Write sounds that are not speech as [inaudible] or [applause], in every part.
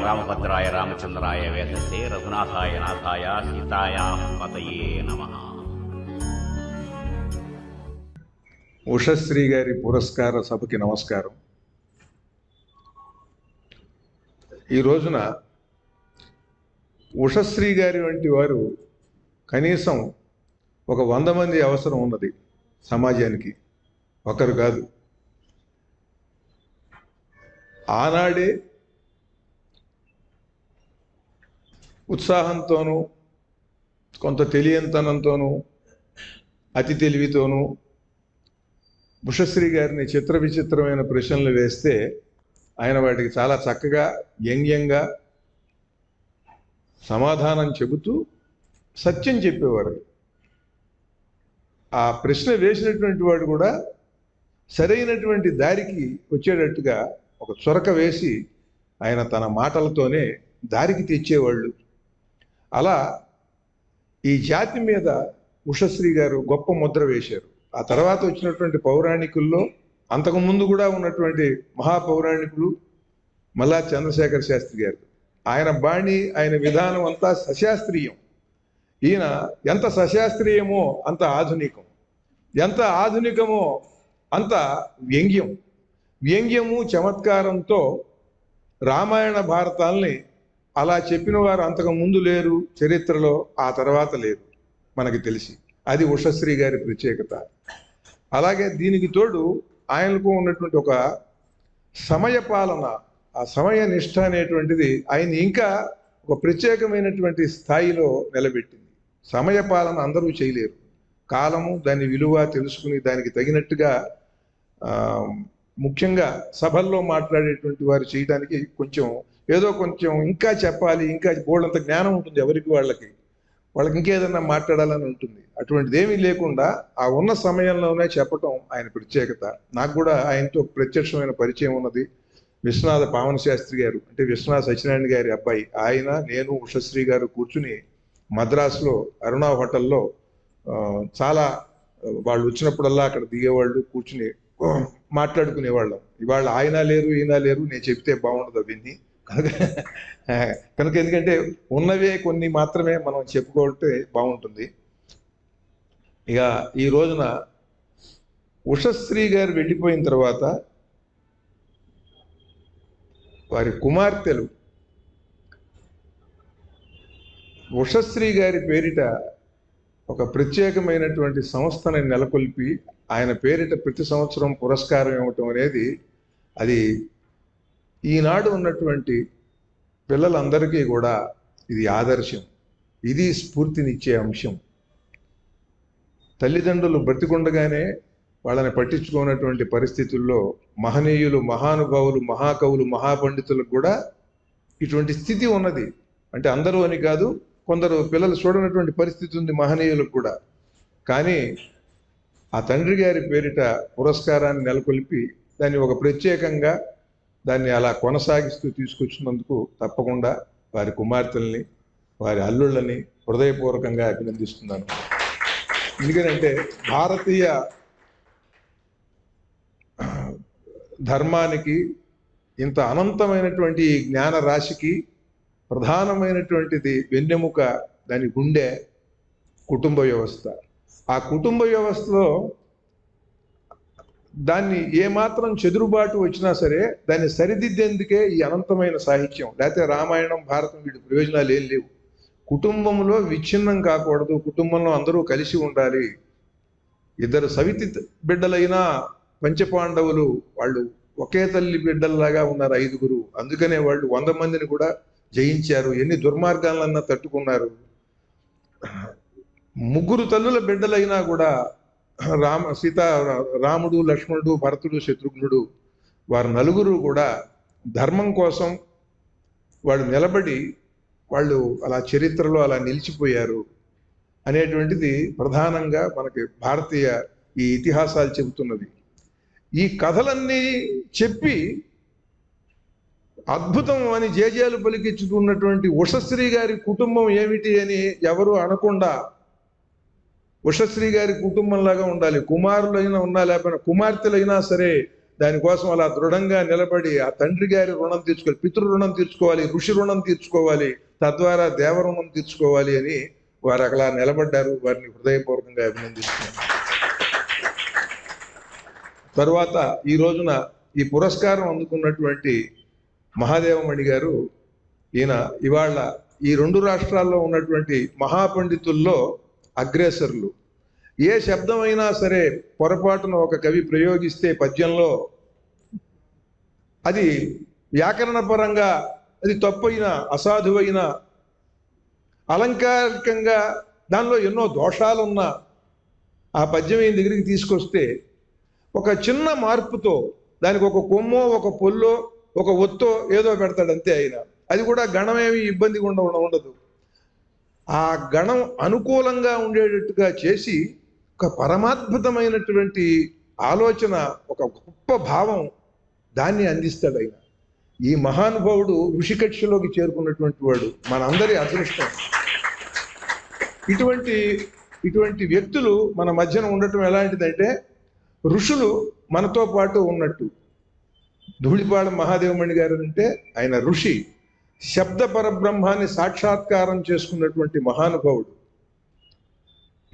రామభద్రాయ రామచంద్రాయ వేదసే రఘునాథాయ నాథాయ సీతాయ పతయే నమ. ఉషశ్రీ గారి పురస్కార సభకి నమస్కారం. ఈ రోజున ఉషశ్రీ గారి వంటి వారు కనీసం ఒక వంద మంది అవసరం ఉన్నది సమాజానికి. ఒకరు కాదు. ఆనాడే ఉత్సాహంతోనూ కొంత తెలియంతనంతోనూ అతి తెలివితోనూ బుషశ్రీ గారిని చిత్ర విచిత్రమైన ప్రశ్నలు వేస్తే ఆయన వాటికి చాలా చక్కగా వ్యంగ్యంగా సమాధానం చెబుతూ సత్యం చెప్పేవారు. ఆ ప్రశ్న వేసినటువంటి వాడు కూడా సరైనటువంటి దారికి వచ్చేటట్టుగా ఒక చొరక వేసి ఆయన తన మాటలతోనే దారికి తెచ్చేవాళ్ళు. అలా ఈ జాతి మీద ఉషశ్రీ గారు గొప్ప ముద్ర వేశారు. ఆ తర్వాత వచ్చినటువంటి పౌరాణికుల్లో అంతకు ముందు కూడా ఉన్నటువంటి మహాపౌరాణికులు మల్లా చంద్రశేఖర శాస్త్రి గారు. ఆయన బాణి ఆయన విధానం అంతా సశాస్త్రీయం. ఈయన ఎంత సశాస్త్రీయమో అంత ఆధునికం. ఎంత ఆధునికమో అంత వ్యంగ్యం. వ్యంగ్యము చమత్కారంతో రామాయణ భారతాల్ని అలా చెప్పిన వారు అంతకు ముందు లేరు చరిత్రలో ఆ తర్వాత లేరు మనకి తెలిసి. అది ఉషశ్రీ గారి ప్రత్యేకత. అలాగే దీనికి తోడు ఆయనకు ఉన్నటువంటి ఒక సమయ పాలన ఆ సమయ నిష్ట అనేటువంటిది ఆయన ఇంకా ఒక ప్రత్యేకమైనటువంటి స్థాయిలో నిలబెట్టింది. సమయ పాలన అందరూ చేయలేరు. కాలము దాని విలువ తెలుసుకుని దానికి తగినట్టుగా ముఖ్యంగా సభల్లో మాట్లాడేటువంటి వారు చేయడానికి కొంచెం ఏదో కొంచెం ఇంకా చెప్పాలి ఇంకా బోళ్ళంత జ్ఞానం ఉంటుంది ఎవరికి వాళ్ళకి. వాళ్ళకి ఇంకేదన్నా మాట్లాడాలని ఉంటుంది. అటువంటిది ఏమీ లేకుండా ఆ ఉన్న సమయంలోనే చెప్పటం ఆయన ప్రత్యేకత. నాకు కూడా ఆయనతో ప్రత్యక్షమైన పరిచయం ఉన్నది. విశ్వనాథ పావన శాస్త్రి గారు అంటే విశ్వనాథ సత్యనారాయణ గారి అబ్బాయి. ఆయన నేను ఉషశ్రీ గారు కూర్చుని మద్రాసులో అరుణా హోటల్లో చాలా వాళ్ళు వచ్చినప్పుడల్లా అక్కడ దిగేవాళ్ళు కూర్చుని మాట్లాడుకునేవాళ్ళం. ఇవాళ ఆయన లేరు ఈయన లేరు నేను చెప్తే బాగుండదు అవన్నీ. కనుక [laughs] కనుక ఎందుకంటే ఉన్నవే కొన్ని మాత్రమే మనం చెప్పుకుంటే బాగుంటుంది. ఇక ఈ రోజున ఉషశ్రీ గారు వెళ్ళిపోయిన తర్వాత వారి కుమార్తెలు ఉషశ్రీ గారి పేరిట ఒక ప్రత్యేకమైనటువంటి సంస్థని నెలకొల్పి ఆయన పేరిట ప్రతి సంవత్సరం పురస్కారం ఇవ్వటం అనేది అది ఈనాడు ఉన్నటువంటి పిల్లలందరికీ కూడా ఇది ఆదర్శం. ఇది స్ఫూర్తినిచ్చే అంశం. తల్లిదండ్రులు బ్రతికుండగానే వాళ్ళని పట్టించుకున్నటువంటి పరిస్థితుల్లో మహనీయులు మహానుభావులు మహాకవులు మహాపండితులకు కూడా ఇటువంటి స్థితి ఉన్నది. అంటే అందరూ అని కాదు కొందరు పిల్లలు చూడనటువంటి పరిస్థితి ఉంది మహనీయులకు కూడా. కానీ ఆ తండ్రి గారి పేరిట పురస్కారాన్ని నెలకొల్పి దాన్ని ఒక ప్రత్యేకంగా దాన్ని అలా కొనసాగిస్తూ తీసుకొచ్చినందుకు తప్పకుండా వారి కుమార్తెల్ని వారి అల్లుళ్ళని హృదయపూర్వకంగా అభినందిస్తున్నాను. ఎందుకంటే భారతీయ ధర్మానికి ఇంత అనంతమైనటువంటి జ్ఞాన రాశికి ప్రధానమైనటువంటిది వెన్నెముక దాని గుండె కుటుంబ వ్యవస్థ. ఆ కుటుంబ వ్యవస్థలో దాన్ని ఏమాత్రం చెదురుబాటు వచ్చినా సరే దాన్ని సరిదిద్దేందుకే ఈ అనంతమైన సాహిత్యం. లేకపోతే రామాయణం భారతం వీటి ప్రయోజనాలు ఏం లేవు. కుటుంబంలో విచ్ఛిన్నం కాకూడదు కుటుంబంలో అందరూ కలిసి ఉండాలి. ఇద్దరు సవితి బిడ్డలైనా పంచపాండవులు వాళ్ళు ఒకే తల్లి బిడ్డల్లాగా ఉన్నారు ఐదుగురు. అందుకనే వాళ్ళు వంద మందిని కూడా జయించారు. ఎన్ని దుర్మార్గాలన్నా తట్టుకున్నారు. ముగ్గురు తల్లుల బిడ్డలైనా కూడా రామ సీత రాముడు లక్ష్మణుడు భరతుడు శత్రుఘ్నుడు వారు నలుగురు కూడా ధర్మం కోసం వాళ్ళు నిలబడి వాళ్ళు అలా చరిత్రలో అలా నిలిచిపోయారు అనేటువంటిది ప్రధానంగా మనకి భారతీయ ఈ ఇతిహాసాలు చెబుతున్నది. ఈ కథలన్నీ చెప్పి అద్భుతం అని జేజేలు పలికించుకున్నటువంటి ఉషశ్రీ గారి కుటుంబం ఏమిటి అని ఎవరు అనకుండా ఉషశ్రీ గారి కుటుంబంలాగా ఉండాలి. కుమారులైనా ఉన్నా లేకపోయినా కుమార్తెలైనా సరే దానికోసం అలా దృఢంగా నిలబడి ఆ తండ్రి గారి రుణం తీర్చుకోవాలి పితృ రుణం తీర్చుకోవాలి ఋషి రుణం తీర్చుకోవాలి తద్వారా దేవ రుణం తీర్చుకోవాలి అని వారు అలా నిలబడ్డారు. వారిని హృదయపూర్వకంగా అభినందిస్తున్నాను. తరువాత ఈ రోజున ఈ పురస్కారం అందుకున్నటువంటి మహాదేవమణి గారు ఈయన ఇవాళ ఈ రెండు రాష్ట్రాల్లో ఉన్నటువంటి మహాపండితుల్లో అగ్రెసర్లు. ఏ శబ్దమైనా సరే పొరపాటున ఒక కవి ప్రయోగిస్తే పద్యంలో అది వ్యాకరణ పరంగా అది తప్పైన అసాధువైన అలంకారికంగా దానిలో ఎన్నో దోషాలున్న ఆ పద్యం ఈయన దగ్గరికి తీసుకొస్తే ఒక చిన్న మార్పుతో దానికి ఒక కొమ్మో ఒక పొల్లో ఒక ఒత్తో ఏదో పెడతాడంతే ఆయన. అది కూడా గణమేమి ఇబ్బంది ఉండ ఉండదు. ఆ గణం అనుకూలంగా ఉండేటట్టుగా చేసి ఒక పరమాద్భుతమైనటువంటి ఆలోచన ఒక గొప్ప భావం దాన్ని అందిస్తాడు ఆయన. ఈ మహానుభావుడు ఋషికక్షలోకి చేరుకున్నటువంటి వాడు మనందరి అదృష్టం. ఇటువంటి ఇటువంటి వ్యక్తులు మన మధ్యన ఉండటం ఎలాంటిదంటే ఋషులు మనతో పాటు ఉన్నట్టు. ధూళిపాడ మహాదేవమణి గారు అంటే ఆయన ఋషి. శబ్ద పరబ్రహ్మాన్ని సాక్షాత్కారం చేసుకున్నటువంటి మహానుభావుడు.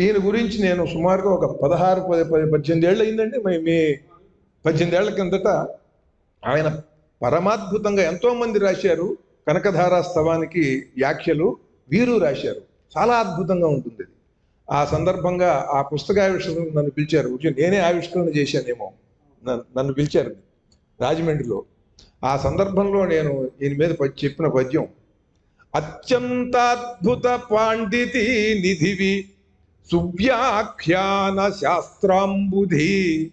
ఈయన గురించి నేను సుమారుగా ఒక పదహారు పది పది పద్దెనిమిది ఏళ్ళు అయిందండి మీ మీ పద్దెనిమిది ఏళ్ళ కిందట ఆయన పరమాద్భుతంగా ఎంతో మంది రాశారు. కనకధారా స్తవానికి వ్యాఖ్యలు వీరు రాశారు. చాలా అద్భుతంగా ఉంటుంది అది. ఆ సందర్భంగా ఆ పుస్తకావిష్కరణ నన్ను పిలిచారు. నేనే ఆవిష్కరణ చేశానేమో. నన్ను- నన్ను పిలిచారు. రాజమండ్రిలో ఆ సందర్భంలో నేను ఈయన మీద చెప్పిన పద్యం. అత్యంతాద్భుత పాండితి నిధివి సువ్యాఖ్యాన శాస్త్రాంబుధి.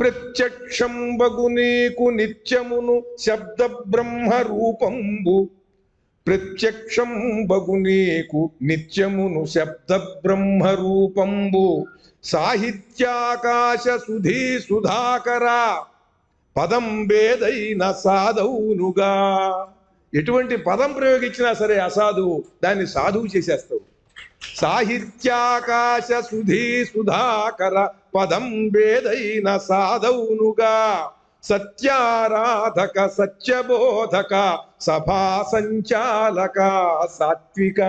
ప్రత్యక్షం బగునీకు నిత్యమును శబ్ద బ్రహ్మ రూపంబు ప్రత్యక్షం బగునీకు నిత్యమును శబ్ద బ్రహ్మ రూపంబు సాహిత్యాకాశ సుధీ సుధాకర. పదం వేదైన సాధవునుగా. ఎటువంటి పదం ప్రయోగించినా సరే అసాధువు దాన్ని సాధువు చేసేస్తావు. సాహిత్యాకాశ సుధీ సుధాకర పదం వేదైన సాధవునుగా. సత్యారాధక సత్యబోధక సభా సంచాలక సాత్విక.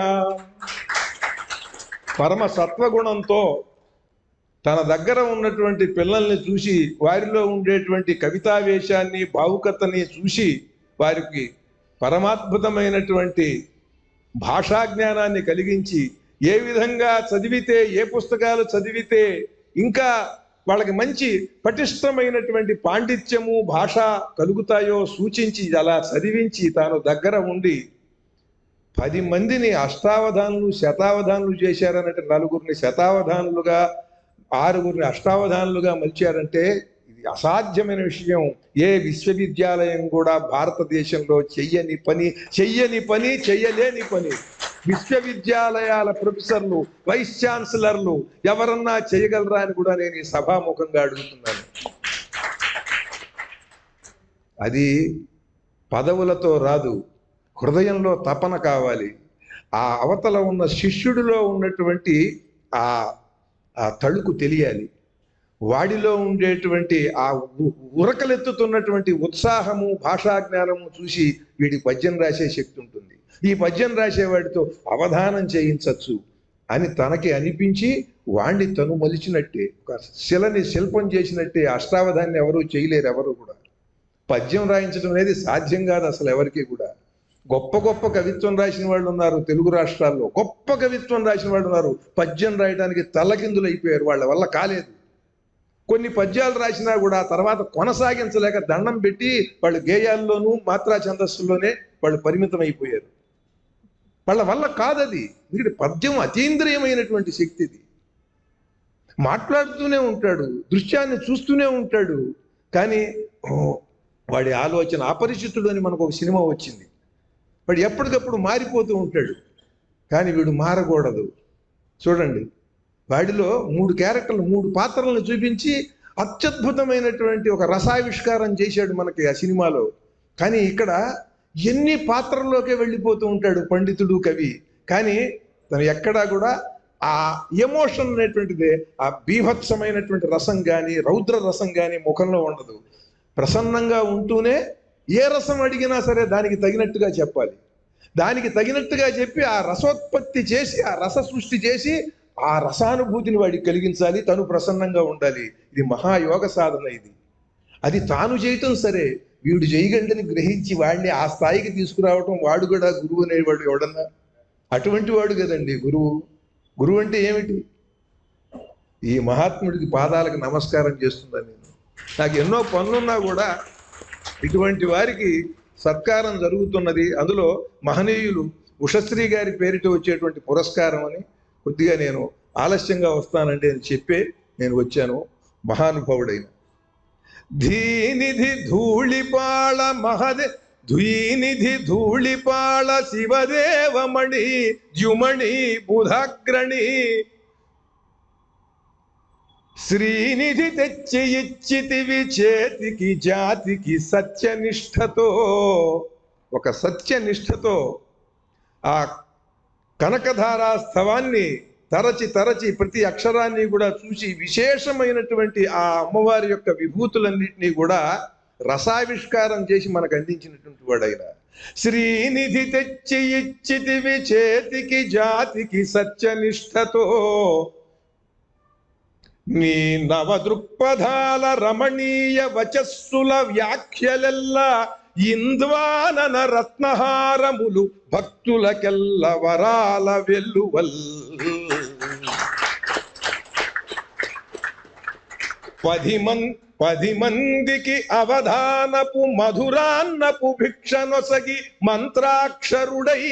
పరమ సత్వగుణంతో తన దగ్గర ఉన్నటువంటి పిల్లల్ని చూసి వారిలో ఉండేటువంటి కవితావేశాన్ని భావుకతని చూసి వారికి పరమాద్భుతమైనటువంటి భాషా జ్ఞానాన్ని కలిగించి ఏ విధంగా చదివితే ఏ పుస్తకాలు చదివితే ఇంకా వాళ్ళకి మంచి పటిష్టమైనటువంటి పాండిత్యము భాష కలుగుతాయో సూచించి అలా చదివించి తాను దగ్గర ఉండి పది మందిని అష్టావధానులు శతావధానులు చేశారన్నట్టు నలుగురిని శతావధానులుగా ఆరుగురిని అష్టావధానులుగా మలిచారంటే ఇది అసాధ్యమైన విషయం. ఏ విశ్వవిద్యాలయం కూడా భారతదేశంలో చెయ్యని పని చెయ్యని పని చెయ్యలేని పని. విశ్వవిద్యాలయాల ప్రొఫెసర్లు వైస్ ఛాన్సలర్లు ఎవరన్నా చేయగలరా అని కూడా నేను ఈ సభాముఖంగా అడుగుతున్నాను. అది పదవులతో రాదు హృదయంలో తపన కావాలి. ఆ అవతల ఉన్న శిష్యుడిలో ఉన్నటువంటి ఆ ఆ తళుకు తెలియాలి. వాడిలో ఉండేటువంటి ఆ ఉరకలెత్తుతున్నటువంటి ఉత్సాహము భాషా జ్ఞానము చూసి వీడి పద్యం రాసే శక్తి ఉంటుంది. ఈ పద్యం రాసేవాడితో అవధానం చేయించవచ్చు అని తనకి అనిపించి వాణ్ణి తను మలిచినట్టే ఒక శిలని శిల్పం చేసినట్టే అష్టావధాన్ని ఎవరూ చేయలేరు ఎవరు కూడా. పద్యం రాయించడం అనేది సాధ్యం కాదు అసలు ఎవరికి కూడా. గొప్ప గొప్ప కవిత్వం రాసిన వాళ్ళు ఉన్నారు తెలుగు రాష్ట్రాల్లో. గొప్ప కవిత్వం రాసిన వాళ్ళు ఉన్నారు. పద్యం రాయడానికి తలకిందులు అయిపోయారు వాళ్ళ వల్ల కాలేదు. కొన్ని పద్యాలు రాసినా కూడా తర్వాత కొనసాగించలేక దండం పెట్టి వాళ్ళు గేయాల్లోనూ మాత్రా ఛందస్సులోనే వాళ్ళు పరిమితం అయిపోయారు వాళ్ళ వల్ల కాదది. ఎందుకంటే పద్యం అతీంద్రియమైనటువంటి శక్తి ఇది. మాట్లాడుతూనే ఉంటాడు. దృశ్యాన్ని చూస్తూనే ఉంటాడు. కానీ వాడి ఆలోచన అపరిచితుడు అని మనకు ఒక సినిమా వచ్చింది. వాడు ఎప్పటికప్పుడు మారిపోతూ ఉంటాడు. కానీ వీడు మారకూడదు. చూడండి వాడిలో మూడు క్యారెక్టర్లు మూడు పాత్రలను చూపించి అత్యద్భుతమైనటువంటి ఒక రసావిష్కారం చేశాడు మనకి ఆ సినిమాలో. కానీ ఇక్కడ ఎన్ని పాత్రల్లోకే వెళ్ళిపోతూ ఉంటాడు పండితుడు కవి. కానీ తను ఎక్కడా కూడా ఆ ఎమోషన్ అనేటువంటిది ఆ బీభత్సమైనటువంటి రసం కానీ రౌద్ర రసం కానీ ముఖంలో ఉండదు. ప్రసన్నంగా ఉంటూనే ఏ రసం అడిగినా సరే దానికి తగినట్టుగా చెప్పాలి. దానికి తగినట్టుగా చెప్పి ఆ రసోత్పత్తి చేసి ఆ రస సృష్టి చేసి ఆ రసానుభూతిని వాడికి కలిగించాలి తను ప్రసన్నంగా ఉండాలి. ఇది మహాయోగ సాధన ఇది. అది తాను చేయటం సరే వీడు చేయగండని గ్రహించి వాడిని ఆ స్థాయికి తీసుకురావటం వాడు కూడా గురువు అనేవాడు ఎవడన్నా? అటువంటి వాడు కదండి గురువు. గురువు అంటే ఏమిటి? ఈ మహాత్ముడికి పాదాలకు నమస్కారం చేస్తున్నాను నేను. నాకు ఎన్నో పనులున్నా కూడా ఇటువంటి వారికి సత్కారం జరుగుతున్నది. అందులో మహనీయులు ఉషశ్రీ గారి పేరిట వచ్చేటువంటి పురస్కారం అని కొద్దిగా నేను ఆలస్యంగా వస్తానంటే అని చెప్పే నేను వచ్చాను మహానుభావుడైన. ధీనిధి ధూళిపాళ మహదే ధీనిధి ధూళిపాళ శివదేవమణి ద్యుమణి బుధాగ్రణి శ్రీనిధి తెచ్చి ఇచ్చితివి చేతికి జాతికి సత్యనిష్టతో. ఒక సత్యనిష్టతో ఆ కనకధారా స్థవాన్ని తరచి తరచి ప్రతి అక్షరాన్ని కూడా చూసి విశేషమైనటువంటి ఆ అమ్మవారి యొక్క విభూతులన్నింటినీ కూడా రసావిష్కారం చేసి మనకు అందించినటువంటి వాడైన శ్రీనిధి తెచ్చి ఇచ్చితివి చేతికి జాతికి సత్యనిష్టతో. నీ నవ దృక్పథాల రమణీయ వచస్సుల వ్యాఖ్యలెల్లా ఇంద్వానన రత్నహారములు భక్తులకెల్ల వరాల వెల్లువల్. పది మన్ పది మందికి అవధానపు మధురాన్నపు భిక్షనొసగి మంత్రాక్షరుడై.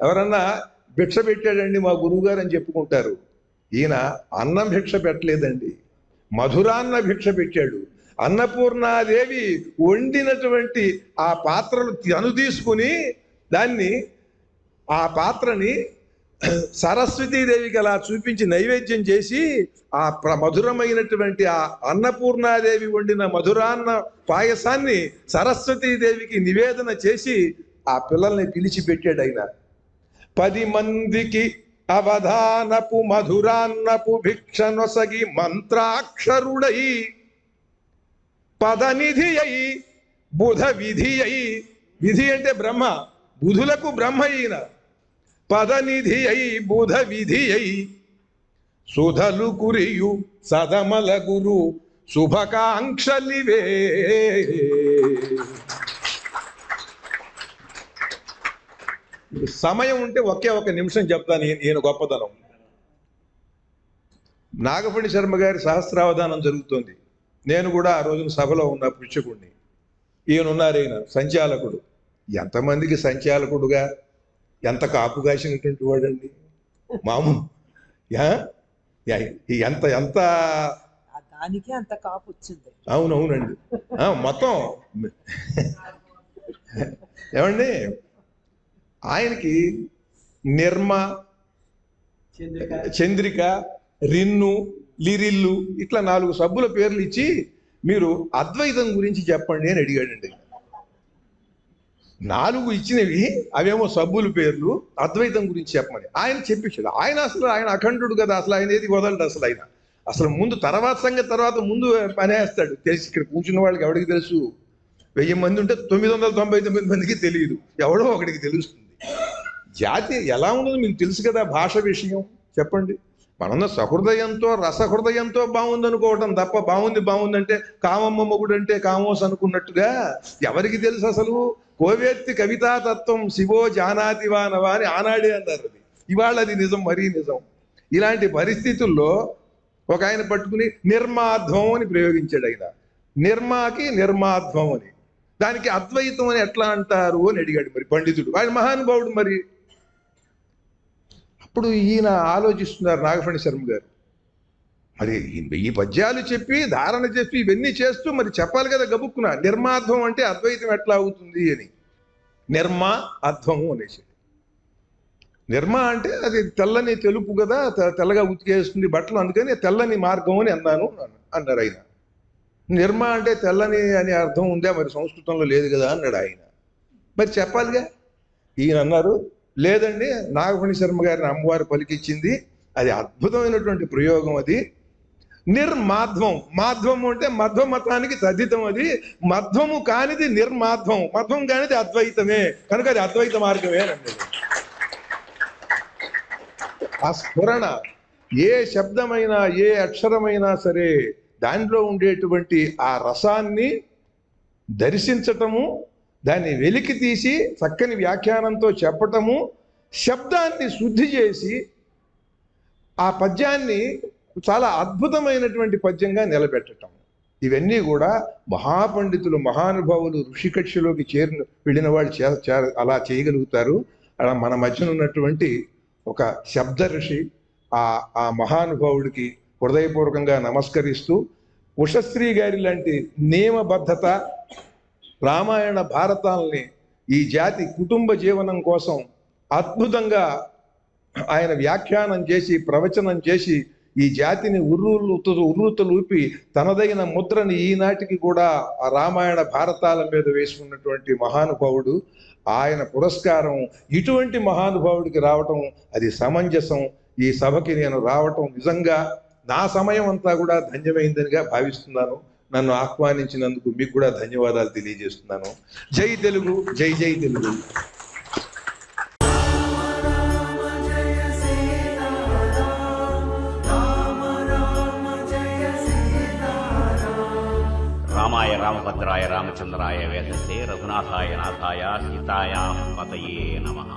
ఎవరన్నా భిక్ష పెట్టాడండి మా గురువుగారు అని చెప్పుకుంటారు. ఈయన అన్నం భిక్ష పెట్టలేదండి. మధురాన్న భిక్ష పెట్టాడు. అన్నపూర్ణాదేవి వండినటువంటి ఆ పాత్రను తను తీసుకుని దాన్ని ఆ పాత్రని సరస్వతీదేవికి అలా చూపించి నైవేద్యం చేసి ఆ ప్ర మధురమైనటువంటి ఆ అన్నపూర్ణాదేవి వండిన మధురాన్న పాయసాన్ని సరస్వతీదేవికి నివేదన చేసి ఆ పిల్లల్ని పిలిచి పెట్టాడు ఆయన. పది మందికి అవధానపు మధురాన్నపు భిక్షనొసగి మంత్రాక్షరుడై పదనిధి అయి బుధ విధి అయి విధి అంటే బ్రహ్మ బుధులకు బ్రహ్మ అయిన పదనిధి అయి బుధ విధి అయి సుధలు కురియు సదమల గురు శుభకాంక్షలివే. సమయం ఉంటే ఒకే ఒక నిమిషం చెప్తాను ఈయన- గొప్పతనం. నాగపణి శర్మ గారి సహస్రావధానం జరుగుతోంది. నేను కూడా ఆ రోజున సభలో ఉన్న పుష్యకుడిని ఈయన ఉన్నారు ఈయన సంచాలకుడు. ఎంతమందికి సంచాలకుడుగా? ఎంత కాపు కాసినటువంటి వాడండి? మాము ఎంత ఎంత దానికి అంత కాపు వచ్చింది. అవునవునండి. మొత్తం. ఏమండి? ఆయనకి నిర్మ చంద్రిక రిన్ను లిరిల్లు ఇట్లా నాలుగు సబ్బుల పేర్లు ఇచ్చి మీరు అద్వైతం గురించి చెప్పండి అని అడిగాడండి. నాలుగు ఇచ్చినవి అవేమో సబ్బుల పేర్లు అద్వైతం గురించి చెప్పమని. ఆయన చెప్పించాడు ఆయన అసలు ఆయన అఖండుడు కదా అసలు ఆయన ఏది వదలడు అసలు ఆయన. అసలు ముందు తర్వాత సంగతి తర్వాత ముందు పనేస్తాడు తెలిసి ఇక్కడ కూర్చున్న వాళ్ళకి ఎవరికి తెలుసు? వెయ్యి మంది ఉంటే తొమ్మిది వందల తొంభై తొమ్మిది మందికి తెలియదు. ఎవడో ఒకడికి తెలుస్తుంది. జాతి ఎలా ఉండదు మీకు తెలుసు కదా భాష విషయం? చెప్పండి. మనంద సహృదయంతో రసహృదయంతో బాగుందనుకోవటం తప్ప బాగుంది బాగుందంటే కామమ్మ మొగుడు అంటే కామోస్ అనుకున్నట్టుగా ఎవరికి తెలుసు అసలు? కోవేత్తి కవితా తత్వం శివో జానాతివానవా అని ఆనాడే అన్నారు అది. ఇవాళ అది నిజం మరీ నిజం. ఇలాంటి పరిస్థితుల్లో ఒక ఆయన పట్టుకుని నిర్మాధ్వం అని ప్రయోగించాడు ఆయన. నిర్మాకి నిర్మాధ్వం అని. దానికి అద్వైతం అని ఎట్లా అంటారు అని అడిగాడు మరి పండితుడు. ఆయన మహానుభావుడు మరి. అప్పుడు ఈయన ఆలోచిస్తున్నారు నాగఫణి శర్మ గారు. మరి ఈ పద్యాలు చెప్పి ధారణ చెప్పి ఇవన్నీ చేస్తూ మరి చెప్పాలి కదా గబుక్కున. నిర్మాధ్వం అంటే అద్వైతం ఎట్లా అవుతుంది అని. నిర్మా అధ్వము అనేసి. నిర్మ అంటే అది తెల్లని తెలుపు కదా తెల్లగా ఉతికేస్తుంది బట్టలు అందుకని తెల్లని మార్గం అని అన్నాను అన్నారు ఆయన. నిర్మ అంటే తెల్లని అని అర్థం ఉందా మరి సంస్కృతంలో లేదు కదా అన్నాడు ఆయన. మరి చెప్పాలిగా? ఈయన అన్నారు లేదండి నాగమణి శర్మ గారిని అమ్మవారు పలికిచ్చింది. అది అద్భుతమైనటువంటి ప్రయోగం అది. నిర్మాధ్వం మాధ్వము అంటే మధ్వ మతానికి తద్దితం అది. మధ్వము కానిది నిర్మాధ్వం మధ్వం కానిది అద్వైతమే. కనుక అది అద్వైత మార్గమే అండి ఆ స్ఫురణ ఏ శబ్దమైనా ఏ అక్షరమైనా సరే దానిలో ఉండేటువంటి ఆ రసాన్ని దర్శించటము దాన్ని వెలికి తీసి చక్కని వ్యాఖ్యానంతో చెప్పటము శబ్దాన్ని శుద్ధి చేసి ఆ పద్యాన్ని చాలా అద్భుతమైనటువంటి పద్యంగా నిలబెట్టటం ఇవన్నీ కూడా మహాపండితులు మహానుభావులు ఋషికక్షలోకి చేరిన వెళ్ళిన వాళ్ళు చే చే- అలా చేయగలుగుతారు. అలా మన మధ్యన ఉన్నటువంటి ఒక శబ్ద ఋషి ఆ ఆ మహానుభావుడికి హృదయపూర్వకంగా నమస్కరిస్తూ ఉషశ్రీ గారి లాంటి నియమబద్ధత రామాయణ భారతాలని ఈ జాతి కుటుంబ జీవనం కోసం అద్భుతంగా ఆయన వ్యాఖ్యానం చేసి ప్రవచనం చేసి ఈ జాతిని ఉర్రూలు ఉర్రూతలూపి తనదైన ముద్రని ఈనాటికి కూడా ఆ రామాయణ భారతాల మీద వేసుకున్నటువంటి మహానుభావుడు. ఆయన పురస్కారం ఇటువంటి మహానుభావుడికి రావటం అది సమంజసం. ఈ సభకి నేను రావటం నిజంగా నా సమయం అంతా కూడా ధన్యమైందనిగా భావిస్తున్నాను. నన్ను ఆహ్వానించినందుకు మీకు కూడా ధన్యవాదాలు తెలియజేస్తున్నాను. జై తెలుగు జై జై తెలుగు. రామాయ రామభద్రాయ రామచంద్రాయ వేదసే రఘునాథాయ నాథాయ సీతాయా పతయే నమః.